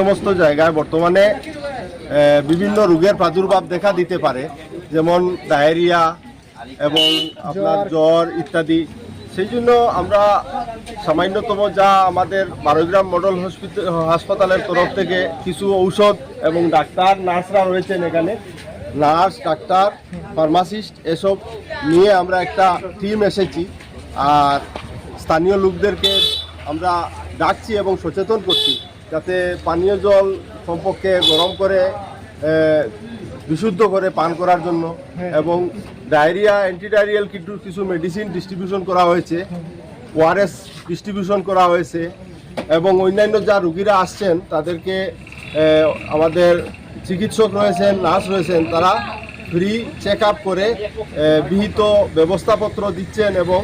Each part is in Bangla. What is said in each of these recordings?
সমস্ত জায়গায় বর্তমানে বিভিন্ন রোগের প্রাদুর্ভাব দেখা দিতে পারে যেমন ডায়েরিয়া এবং আপনার জ্বর। ইত্যাদি। সেই জন্য আমরা সামান্যতম যা আমাদের বারোগ্রাম মডেল হসপিটাল হাসপাতালের তরফ থেকে কিছু ঔষধ এবং ডাক্তার নার্সরা রয়েছেন এখানে। নার্স ডাক্তার ফার্মাসিস্ট এসব নিয়ে আমরা একটা টিম এসেছি। আর স্থানীয় লোকদেরকে আমরা ডাকছি এবং সচেতন করছি। যাতে পানীয় জল সম্পর্কে গরম করে বিশুদ্ধ করে পান করার জন্য এবং ডায়রিয়া অ্যান্টিডায়রিয়াল কিন্তু কিছু মেডিসিন ডিস্ট্রিবিউশন করা হয়েছে ওআরএস ডিস্ট্রিবিউশন করা হয়েছে এবং অন্যান্য যা রুগীরা আসছেন তাদেরকে আমাদের চিকিৎসক রয়েছেন নার্স রয়েছেন তারা ফ্রি চেক আপ করে বিহিত ব্যবস্থাপত্র দিচ্ছেন এবং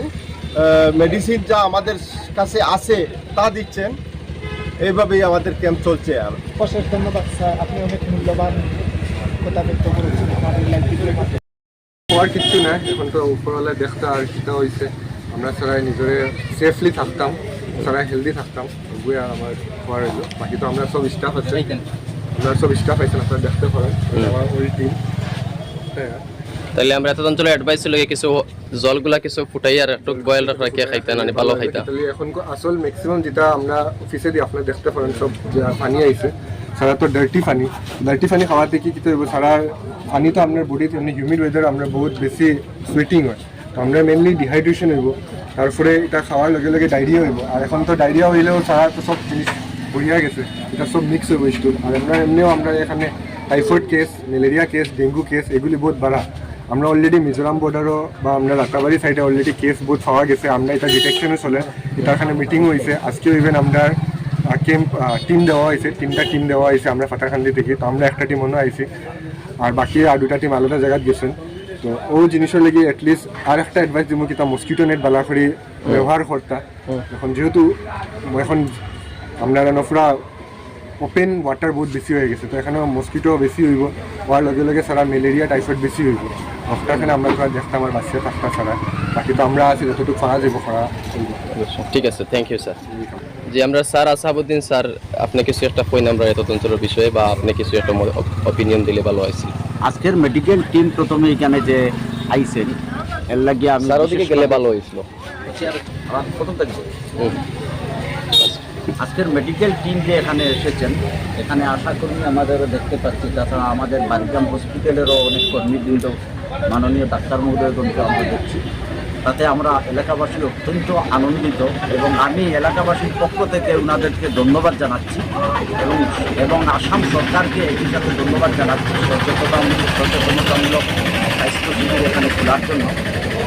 মেডিসিন যা আমাদের কাছে আছে তা দিচ্ছেন। এইভাবেই আমাদের ক্যাম্প চলছে আর। অশেষ ধন্যবাদ স্যার। আপনি অনেক মূল্যবান কথা ব্যক্ত করেছেন আমাদের মাধ্যমে হওয়ার কিচ্ছু নাই এখন তো উপরওয়ালা দেখতে আর কিতা হয়েছে আমরা সবাই নিজরে সেফলি থাকতাম সবাই হেলদি থাকতাম ওগুলো আর আমার হওয়ার হইল। বাকি তো আমরা সব স্টাফ আছে। আমরা সব স্টাফ আছেন আপনারা দেখতে পারেন। আমার ওই টিম তাহলে আমরা এত অঞ্চলে অ্যাডভাইস ছিল কিছু জলগুলা কিছু ফুটাই আর একটু বয়েল রাখিয়া খাইতেন মানে ভালো খাইতা। এখন আসল ম্যাক্সিমাম যেটা আমরা অফিসে দিয়ে আপনারা দেখতে পারেন সব পানি আইছে সারা তো ডার্টি পানি। ডার্টি পানি খাওয়াতে কি কি হইব সারা পানি তো আপনার বডিতে এমনি হিউমিড ওয়েদার আমরা বহুত বেশি সুইটিং হয়। তো আমরা মেনলি ডিহাইড্রেশন হইব। তারপরে এটা খাওয়ার লগে লগে ডায়রিয়া হইব। আর এখন তো ডায়রিয়া হইলেও সারা তো সব জিনিস বঢ়িয়া গেছে। এটা সব মিক্স হইব স্টুল আর আমরা এমনিও আমরা এখানে typhoid case malaria case dengue case এগুলি বহুত বাড়া। আমরা অলরেডি মিজোরাম বর্ডারও বা আমরা রাতাবাড়ি সাইডে অলরেডি কেস বহুত পাওয়া গেছে। আমরা এটা ডিটেকশনে চলে। এটা এখানে মিটিং হয়েছে। আজকেও ইভেন আমরা ক্যাম্প টিম দেওয়া হয়েছে। তিনটা টিম দেওয়া হয়েছে আমরা ফাটাখান্দি থেকে। তো আমরা একটা টিম অন্য আইছি। আর বাকি আর দুটা টিম আলাদা জায়গাত গেছেন। তো ও জিনিসের লেগে এটলিস্ট আর একটা অ্যাডভাইস দিব কি তা মস্কিটো নেট বালা করে ব্যবহার করতা। এখন যেহেতু এখন আমরা নফরা ওপেন ওয়াটার বহুত বেশি হয়ে গেছে। তো এখানে মস্কিটো বেশি হইব। হওয়ার লগে লগে সারা ম্যালেরিয়া টাইফয়েড বেশি হইব। এখানে আমরা ধরা দেখতাম আমার বাচ্চা থাকতা ছাড়া। বাকি তো আমরা আছি যতটুকু পারা যাব করা ঠিক আছে থ্যাংক ইউ স্যার জি আমরা স্যার আসাবুদ্দিন স্যার আপনি কিছু একটা কইন আমরা এত অঞ্চলের বিষয়ে বা আপনি কিছু একটা অপিনিয়ন দিলে ভালো হয়েছিল আজকের মেডিকেল টিম প্রথমে এখানে যে আইসেন এর লাগিয়ে আমি স্যার ওদিকে গেলে ভালো হয়েছিল। প্রথম থেকে আজকের মেডিকেল টিম যে এখানে এসেছেন এখানে আশা করি আমাদেরও দেখতে পাচ্ছি তাছাড়া আমাদের বারিগ্রাম হসপিটালেরও অনেক কর্মীবৃন্দ মাননীয় ডাক্তার মহোদয়গণকে আমরা দেখছি। তাতে আমরা এলাকাবাসী অত্যন্ত আনন্দিত এবং আমি এলাকাবাসীর পক্ষ থেকে ওনাদেরকে ধন্যবাদ জানাচ্ছি এবং এবং আসাম সরকারকে একই সাথে ধন্যবাদ জানাচ্ছি সচেতনতামূলক সচেতনতামূলক স্বাস্থ্য শিবির এখানে খোলার জন্য।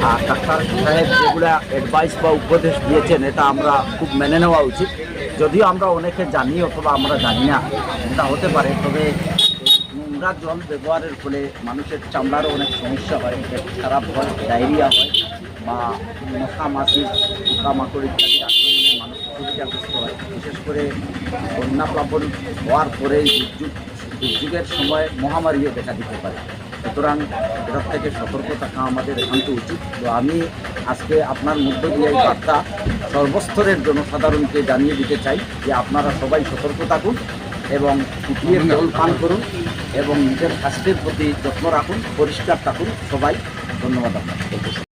আর ডাক্তার সাহেব যেগুলা অ্যাডভাইস বা উপদেশ দিয়েছেন, এটা আমরা খুব মেনে নেওয়া উচিত। যদিও আমরা অনেকে জানি অথবা আমরা জানি না, এটা হতে পারে, তবে নোংরা জল ব্যবহারের ফলে মানুষের চামড়ারও অনেক সমস্যা হয় খারাপ হয়, ডায়রিয়া হয় বা মশা মাছি পোকামাকড় ইত্যাদি আক্রমণে মানুষ ক্ষতিগ্রস্ত হয়। বিশেষ করে বন্যা প্লাবন হওয়ার পরেই দুর্যোগ, দুর্যোগের সময় মহামারীও দেখা দিতে পারে। সুতরাং এটার থেকে সতর্ক থাকা আমাদের একান্ত উচিত। তো আমি আজকে আপনার মধ্য দিয়ে এই বার্তা সর্বস্তরের জনসাধারণকে জানিয়ে দিতে চাই যে আপনারা সবাই সতর্ক থাকুন। এবং ফুটিয়ে জল পান করুন এবং নিজের স্বাস্থ্যের প্রতি যত্ন রাখুন, পরিষ্কার থাকুন। সবাই ধন্যবাদ আপনাকে।